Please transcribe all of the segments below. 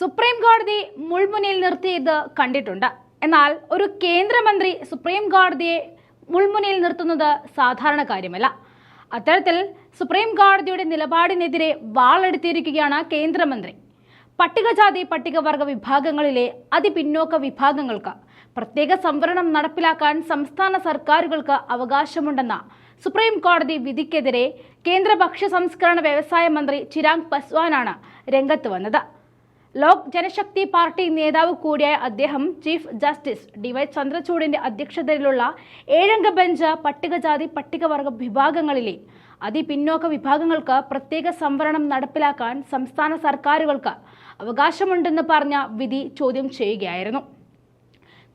Supreme കോടതി മുൾമുനയിൽ നിർത്തിയത് കണ്ടിട്ടുണ്ട്. എന്നാൽ ഒരു കേന്ദ്രമന്ത്രി സുപ്രീം കോടതിയെ മുൾമുനയിൽ നിർത്തുന്നത് സാധാരണ കാര്യമല്ല. അത്തരത്തിൽ സുപ്രീം കോടതിയുടെ നിലപാടിനെതിരെ വാളെടുത്തിരിക്കുകയാണ് കേന്ദ്രമന്ത്രി. പട്ടികജാതി പട്ടികവർഗ വിഭാഗങ്ങളിലെ അതിപിന്നോക്ക വിഭാഗങ്ങൾക്ക് പ്രത്യേക സംവരണം നടപ്പിലാക്കാൻ സംസ്ഥാന സർക്കാരുകൾക്ക് അവകാശമുണ്ടെന്ന സുപ്രീം കോടതി വിധിക്കെതിരെ കേന്ദ്ര ഭക്ഷ്യ സംസ്കരണ വ്യവസായ മന്ത്രി ചിരാഗ് പസ്വാനാണ് രംഗത്ത് വന്നത്. ലോക് ജനശക്തി പാർട്ടി നേതാവ് കൂടിയായ അദ്ദേഹം ചീഫ് ജസ്റ്റിസ് ഡി വൈ ചന്ദ്രചൂഡിന്റെ അധ്യക്ഷതയിലുള്ള ഏഴംഗ ബെഞ്ച് പട്ടികജാതി പട്ടികവർഗ വിഭാഗങ്ങളിലെ അതിപിന്നോക്ക വിഭാഗങ്ങൾക്ക് പ്രത്യേക സംവരണം നടപ്പിലാക്കാൻ സംസ്ഥാന സർക്കാരുകൾക്ക് അവകാശമുണ്ടെന്ന് പറഞ്ഞ വിധി ചോദ്യം ചെയ്യുകയായിരുന്നു.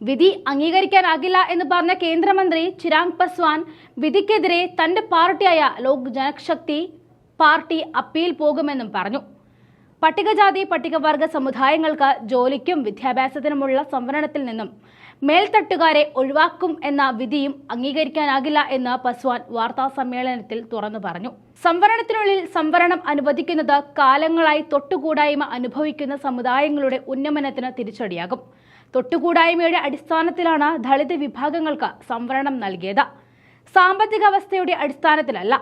വിധി അംഗീകരിക്കാനാകില്ല എന്ന് പറഞ്ഞ കേന്ദ്രമന്ത്രി ചിരാഗ് പസ്വാൻ വിധിക്കെതിരെ തന്റെ പാർട്ടിയായ ലോക് ജനശക്തി പാർട്ടി അപ്പീൽ പോകുമെന്നും പറഞ്ഞു. പട്ടികജാതി പട്ടികവർഗ സമുദായങ്ങൾക്ക് ജോലിക്കും വിദ്യാഭ്യാസത്തിനുമുള്ള സംവരണത്തിൽ നിന്നും മേൽത്തട്ടുകാരെ ഒഴിവാക്കും എന്ന വിധിയും അംഗീകരിക്കാനാകില്ല എന്ന് പസ്വാൻ വാർത്താ സമ്മേളനത്തിൽ തുറന്നു പറഞ്ഞു. സംവരണത്തിനുള്ളിൽ സംവരണം അനുവദിക്കുന്നത് കാലങ്ങളായി തൊട്ടുകൂടായ്മ അനുഭവിക്കുന്ന സമുദായങ്ങളുടെ ഉന്നമനത്തിന് തിരിച്ചടിയാകും. തൊട്ടുകൂടായ്മയുടെ അടിസ്ഥാനത്തിലാണ് ദളിത് വിഭാഗങ്ങൾക്ക് സംവരണം നൽകിയത്. സാമ്പത്തിക അവസ്ഥയുടെ അടിസ്ഥാനത്തിലല്ല.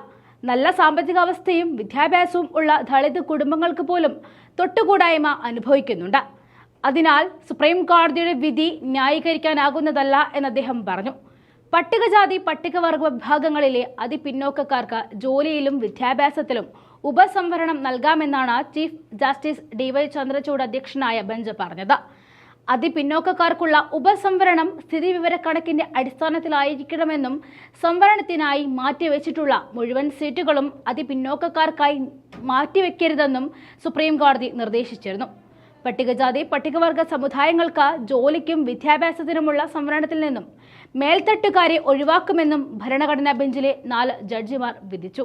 നല്ല സാമ്പത്തികാവസ്ഥയും വിദ്യാഭ്യാസവും ഉള്ള ദളിത് കുടുംബങ്ങൾക്ക് പോലും തൊട്ടുകൂടായ്മ അനുഭവിക്കുന്നുണ്ട്. അതിനാൽ സുപ്രീം കോടതിയുടെ വിധി ന്യായീകരിക്കാനാകുന്നതല്ല എന്ന് അദ്ദേഹം പറഞ്ഞു. പട്ടികജാതി പട്ടികവർഗ വിഭാഗങ്ങളിലെ അതിപിന്നോക്കക്കാർക്ക് ജോലിയിലും വിദ്യാഭ്യാസത്തിലും ഉപസംവരണം നൽകാമെന്നാണ് chief justice D Y Chandrachud അധ്യക്ഷനായ ബെഞ്ച് പറഞ്ഞത്. അതിപിന്നോക്കക്കാർക്കുള്ള ഉപസംവരണം സ്ഥിതിവിവരക്കണക്കിന്റെ അടിസ്ഥാനത്തിലായിരിക്കണമെന്നും സംവരണത്തിനായി മാറ്റിവെച്ചിട്ടുള്ള മുഴുവൻ സീറ്റുകളും അതിപിന്നോക്കക്കാർക്കായി മാറ്റിവെക്കരുതെന്നും സുപ്രീം കോടതി നിർദ്ദേശിച്ചിരുന്നു. പട്ടികജാതി പട്ടികവർഗ സമുദായങ്ങൾക്ക് ജോലിക്കും വിദ്യാഭ്യാസത്തിനുമുള്ള സംവരണത്തിൽ നിന്നും മേൽത്തട്ടുകാരെ ഒഴിവാക്കുമെന്നും ഭരണഘടനാ ബെഞ്ചിലെ നാല് ജഡ്ജിമാർ വിധിച്ചു.